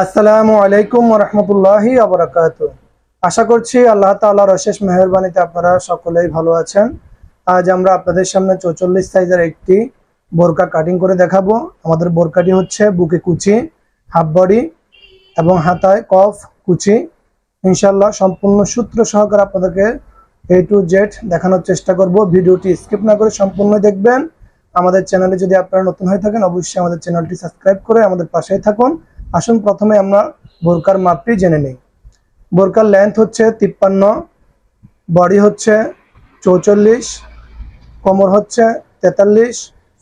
আসসালামু আলাইকুম রহমতুল্লাহি আবরাকাত আশা করছি আল্লাহ তাআলার অশেষ মেহরবানিতে আপনারা সকলেই ভালো আছেন। আজ আমরা আপনাদের সামনে চৌচল্লিশ সাইজের একটি বোরকা কাটিং করে দেখাবো। আমাদের বোরকাটি হচ্ছে বুকে কুচি হাফ বডি এবং হাতায় কফ কুচি। ইনশাল্লাহ সম্পূর্ণ সূত্র সহকারে আপনাদেরকে এ টু জেড দেখানোর চেষ্টা করব। ভিডিওটি স্কিপ না করে সম্পূর্ণ দেখবেন। আমাদের চ্যানেলে যদি আপনারা নতুন হয়ে থাকেন, অবশ্যই আমাদের চ্যানেলটি সাবস্ক্রাইব করে আমাদের পাশেই থাকুন। আসুন প্রথমে আমরা বোরকার মাপটি জেনে নিই। বোরকার লেন্থ হচ্ছে তিপ্পান্ন বডি হচ্ছে চৌচল্লিশ, কোমর হচ্ছে তেতাল্লিশ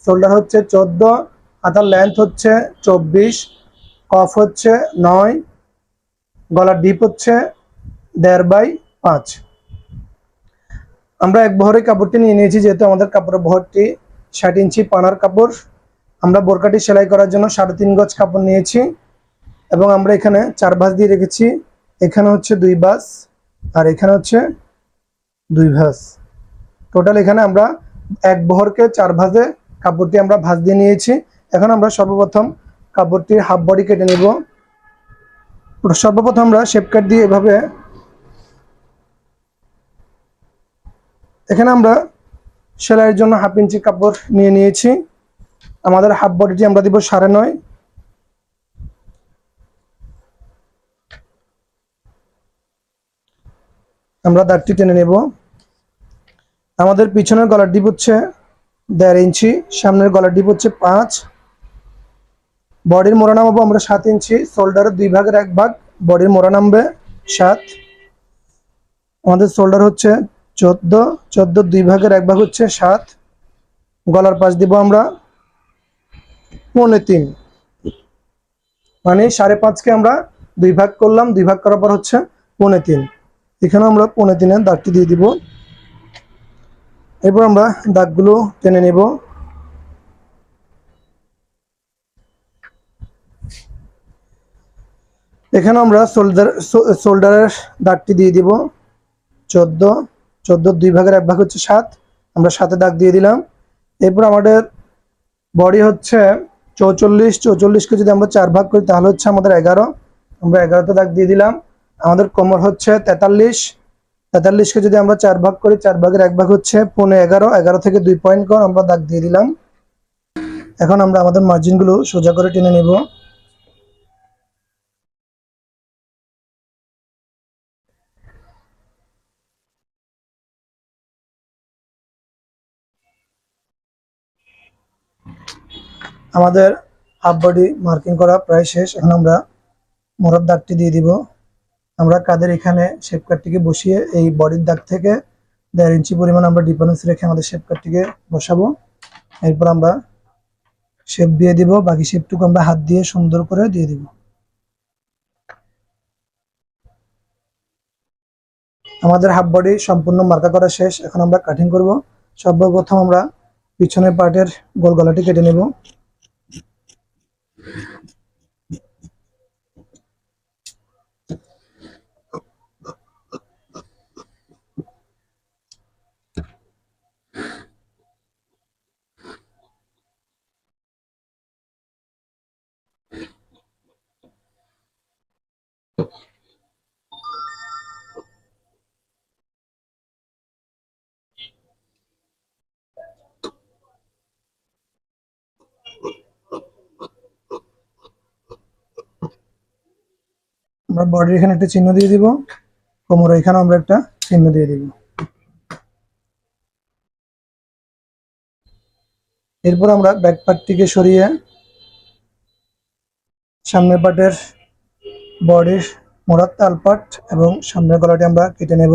শোল্ডার হচ্ছে চোদ্দ হাতার লেন্থ হচ্ছে চব্বিশ কফ হচ্ছে নয়, গলার ডিপ হচ্ছে দেড় বাই পাঁচ। আমরা এক বহরে কাপড়টি নিয়ে নিয়েছি, যেহেতু আমাদের কাপড়ের বহরটি ষাট ইঞ্চি পানার কাপড়। আমরা বোরকাটি সেলাই করার জন্য সাড়ে তিন গজ কাপড় নিয়েছি। এবং আমরা এখানে চার ভাঁজ দিয়ে রেখেছি। এখানে হচ্ছে দুই ভাঁজ আর এখানে হচ্ছে দুই ভাঁজ। টোটাল এখানে আমরা এক বহরকে চার ভাঁজে কাপড়টি আমরা ভাঁজ দিয়ে নিয়েছি। এখন আমরা সর্বপ্রথম কাপড়টির হাফ বডি কেটে নেব। সর্বপ্রথম আমরা শেপ কাট দিয়ে এভাবে এখানে আমরা সেলাইয়ের জন্য হাফ ইঞ্চি কাপড় নিয়ে নিয়েছি। আমাদের হাফ বডিটি আমরা দিব সাড়ে নয়। আমরা দাগটি টেনে নেব। আমাদের পিছনের গলার ডিপ হচ্ছে দেড় ইঞ্চি, সামনের গলার ডিপ হচ্ছে পাঁচ। বডির মোড়া নামাবো আমরা সাত ইঞ্চি শোল্ডারের দুই ভাগের এক ভাগ, বডির মোড়া নামবে সাত। আমাদের শোল্ডার হচ্ছে চোদ্দ চোদ্দ দুই ভাগের এক ভাগ হচ্ছে সাত। গলার পাশ দিব আমরা পৌনে তিন। মানে সাড়ে পাঁচকে আমরা দুই ভাগ করলাম, দুই ভাগ করার পর হচ্ছে পৌনে তিন। এখানে আমরা পৌনে তিনের দাগটি দিয়ে দিব। এরপর আমরা দাগগুলো টেনে নেব। এখানে আমরা শোল্ডার শোল্ডারের দাগটি দিয়ে দিব। চোদ্দ চোদ্দ দুই ভাগের এক ভাগ হচ্ছে সাত। আমরা সাথে দাগ দিয়ে দিলাম। এরপর আমাদের বডি হচ্ছে চৌচল্লিশ, চৌচল্লিশকে যদি আমরা চার ভাগ করি তাহলে হচ্ছে আমাদের এগারো। আমরা এগারোতে দাগ দিয়ে দিলাম। আমাদের কোমর হচ্ছে তেতাল্লিশ। তেতাল্লিশকে যদি আমরা চার ভাগ করি, চার ভাগের এক ভাগ হচ্ছে পৌনে এগারো। এগারো থেকে দুই পয়েন্ট কর, আমরা দাগ দিয়ে দিলাম। এখন আমরা আমাদের মার্জিনগুলো সোজা করে টেনে নেব। আমাদের হাফ বডি মার্কিং করা প্রায় শেষ। এখন আমরা মোড়ার দাগটি দিয়ে দিব। আমরা কাদের এখানে শেপ কাটটিকে বসিয়ে এই বডির দাগ থেকে দেড় ইঞ্চি পরিমাণ আমরা ডিফারেন্স রেখে আমাদের শেপ কাটটিকে বসাবো। এরপর আমরা শেপ দিয়ে দিব, বাকি শেপটুকু আমরা হাত দিয়ে সুন্দর করে দিয়ে দিব। আমাদের হাফ বডি সম্পূর্ণ মার্কা করা শেষ, এখন আমরা কাটিং করব। সর্বপ্রথম আমরা পিছনের পার্টের গোল গলাটি কেটে নেব। আমরা বডির এখানে একটা চিহ্ন দিয়ে দিব কোমর এখানে আমরা একটা চিহ্ন দিয়ে দিব। এরপর আমরা ব্যাক পার্টটিকে সরিয়ে সামনের পার্টের বডির মোড়ার পাট এবং সামনের গলাটি আমরা কেটে নেব।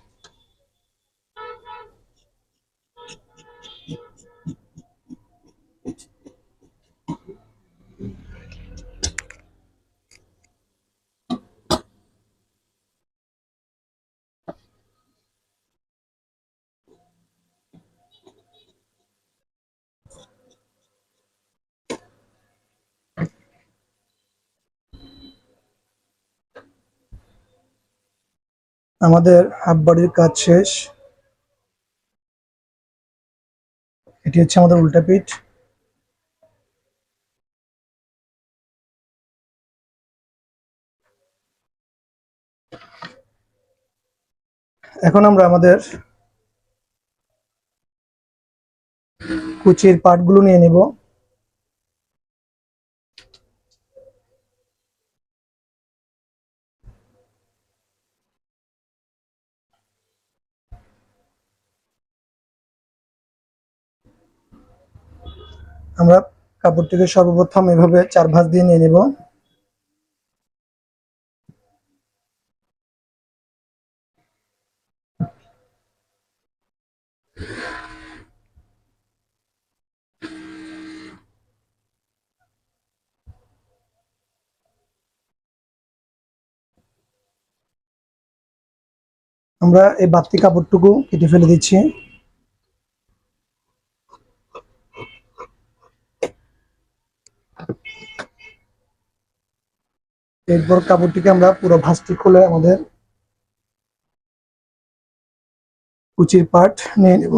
আমাদের হাফ বডির কাজ শেষ। এটি হচ্ছে আমাদের উল্টা পিঠ। এখন আমরা আমাদের কুচির পার্টগুলো নিয়ে নিব। আমরা কাপড়টিকে সর্বপ্রথম এভাবে চার ভাঁজ দিয়ে নিয়ে নিব। আমরা এই বাড়তি কাপড়টুকু কেটে ফেলে দিচ্ছি। এরপর কাপড়টিকে আমরা পুরো ভাঁজটি খুলে আমাদের কুচির পার্ট নিয়ে নেব।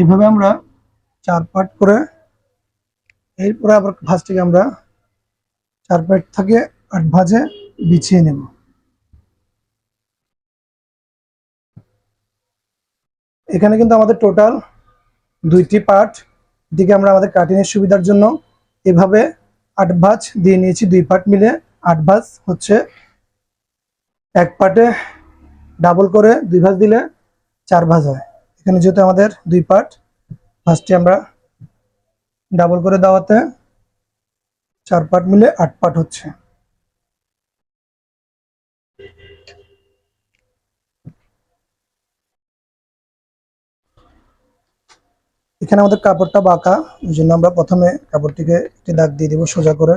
এইভাবে আমরা চার পার্ট করে, এরপরে আবার ভাঁজটিকে আমরা চার পার্ট থেকে আট ভাঁজে বিছিয়ে নেব। এখানে কিন্তু আমাদের টোটাল দুইটি পার্ট দিকে আমরা আমাদের কাটিংয়ের সুবিধার জন্য এভাবে আট ভাঁজ দিয়ে নিয়েছি, দুই পার্ট মিলে আট ভাঁজ হচ্ছে এক পার্টে ডাবল করে দুই ভাঁজ দিলে চার ভাঁজ হয়। এখানে যেহেতু আমাদের দুই পার্ট ফার্স্টে আমরা ডাবল করে দেওয়াতে চার পার্ট মিলে আট পার্ট হচ্ছে। এখানে আমাদের কাপড়টা বাঁকা ওই জন্য আমরা প্রথমে কাপড়টিকে একটি দাগ দিয়ে দিব সোজা করে।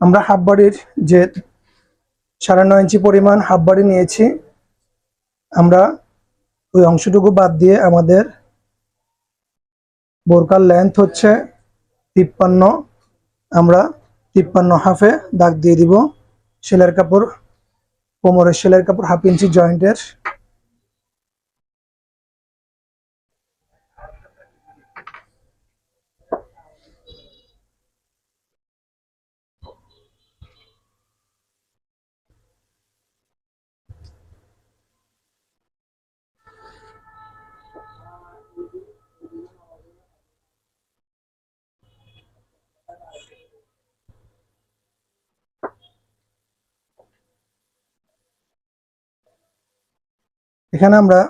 আমরা হাফ বডির যে সাড়ে নয় ইঞ্চি পরিমাণ হাফ বডি নিয়েছি আমরা ওই অংশটুকু বাদ দিয়ে আমাদের বোরকার লেন্থ হচ্ছে তিপ্পান্ন। আমরা তিপ্পান্ন হাফে দাগ দিয়ে দিব। সেলের কাপড়, কোমরের সেলের কাপড় হাফ ইঞ্চি জয়েন্টের এখানে আমরা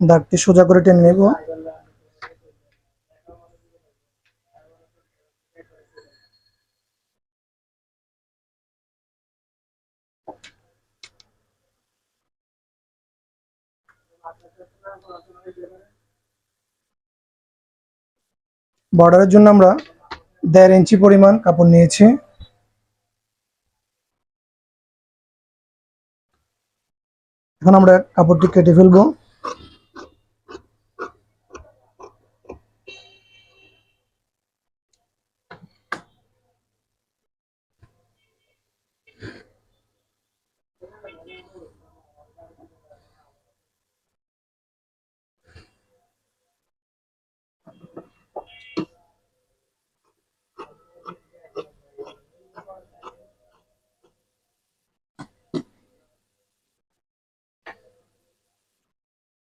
দাগটি সোজা করে টেনে নেব। বর্ডারের জন্য আমরা দেড় ইঞ্চি পরিমাণ কাপড় নিয়েছি। এখন আমরা কাপড়টি কেটে ফেলব।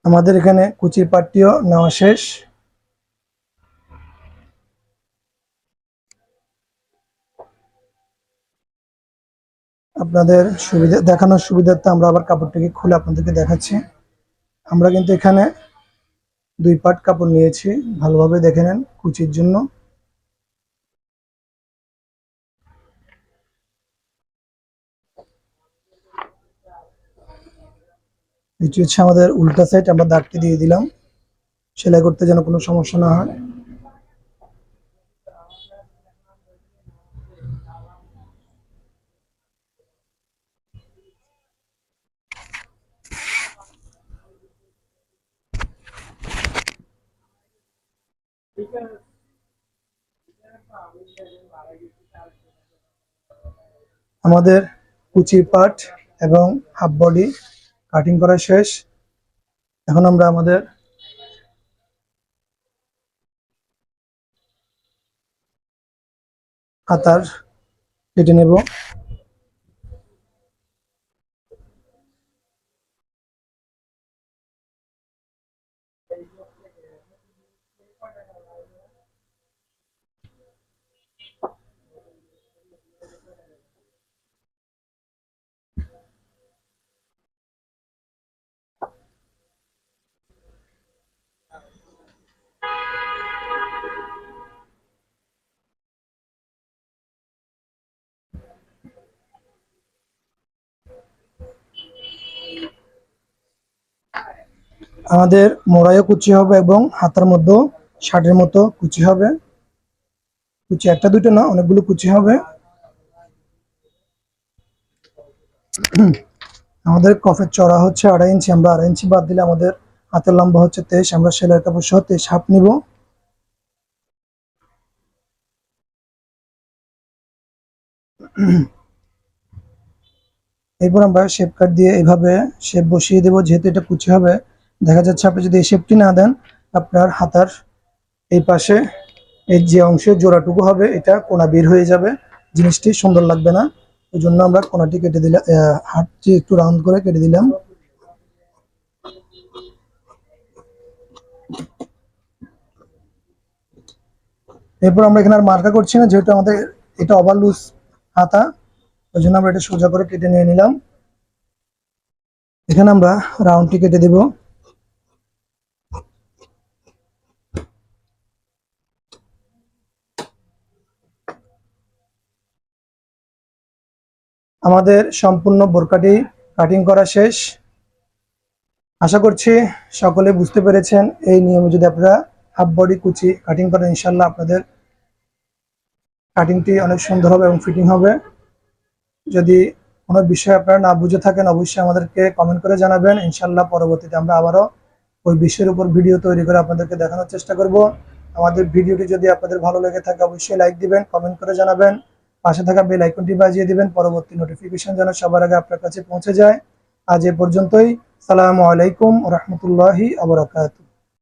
আমাদের এখানে কুচির পাটটিও নেওয়া শেষ। আপনাদের সুবিধা, দেখানোর সুবিধার্থে আমরা আবার কাপড়টিকে খুলে আপনাদেরকে দেখাচ্ছি। আমরা কিন্তু এখানে দুই পাট কাপড় নিয়েছি। ভালোভাবে দেখে নেন কুচির জন্য। এটি হচ্ছে আমাদের উল্টা সাইড আমরা দাগটি দিয়ে দিলাম। সেলাই করতে যেন কোনো সমস্যা না হয়। আমাদের কুচি পাট এবং হাফ বডি কাটিং করা শেষ। এখন আমরা আমাদের কাতার কেটে নেব। আমাদের মোড়াইও কুচি হবে এবং হাতার মধ্যেও শার্টের মতো কুচি হবে। কুচি একটা, দুটো না, অনেকগুলো কুচি হবে। আমাদের কফের চড়া হচ্ছে আড়াই ইঞ্চি, আমরা আড়াই ইঞ্চি বাদ দিলে আমাদের হাতের লম্বা হচ্ছে তেইশ, আমরা সেলাই কাপড় সহ তেইশ হাফ নিব। এরপর আমরা শেপ কাট দিয়ে এভাবে শেপ বসিয়ে দেবো, যেহেতু এটা কুচি হবে। দেখা যাচ্ছে আপনি যদি এই শেপটি না দেন, আপনার হাতার এই পাশে এর যে অংশের জোড়াটুকু হবে, এটা কোনা বের হয়ে যাবে। জিনিসটি সুন্দর লাগবে না। ওই জন্য আমরা কোনাটি কেটে দিলাম হাতটি একটু রাউন্ড করে কেটে দিলাম। এরপর আমরা এখানে আর মার্কা করছি না, যেহেতু আমাদের এটা ওভার লুজ হাতা ওই জন্য আমরা এটা সোজা করে কেটে নিয়ে নিলাম। এখানে আমরা রাউন্ডটি কেটে দেব। আমাদের সম্পূর্ণ বোরকাটি কাটিং করা শেষ। আশা করছি সকলে বুঝতে পেরেছেন, এই নিয়মে যদি আপনারা হাফ বডি কুচি কাটিং করেন ইনশাল্লাহ আপনাদের কাটিংটি অনেক সুন্দর হবে এবং ফিটিং হবে। যদি কোনো বিষয় আপনারা না বুঝে থাকেন, অবশ্যই আমাদেরকে কমেন্ট করে জানাবেন। ইনশাল্লাহ পরবর্তীতে আমরা আবারও ওই বিষয়ের উপর ভিডিও তৈরি করে আপনাদেরকে দেখানোর চেষ্টা করব। আমাদের ভিডিওটি যদি আপনাদের ভালো লেগে থাকে, অবশ্যই লাইক দিবেন কমেন্ট করে জানাবেন। পাশে থাকা বেল আইকনটি বাজিয়ে দিবেন। পরবর্তী নোটিফিকেশন যেন সবার আগে আপনার কাছে পৌঁছে যায়। আজ এ পর্যন্তই। সালামু আলাইকুম রহমতুল্লাহি আবরাকাতু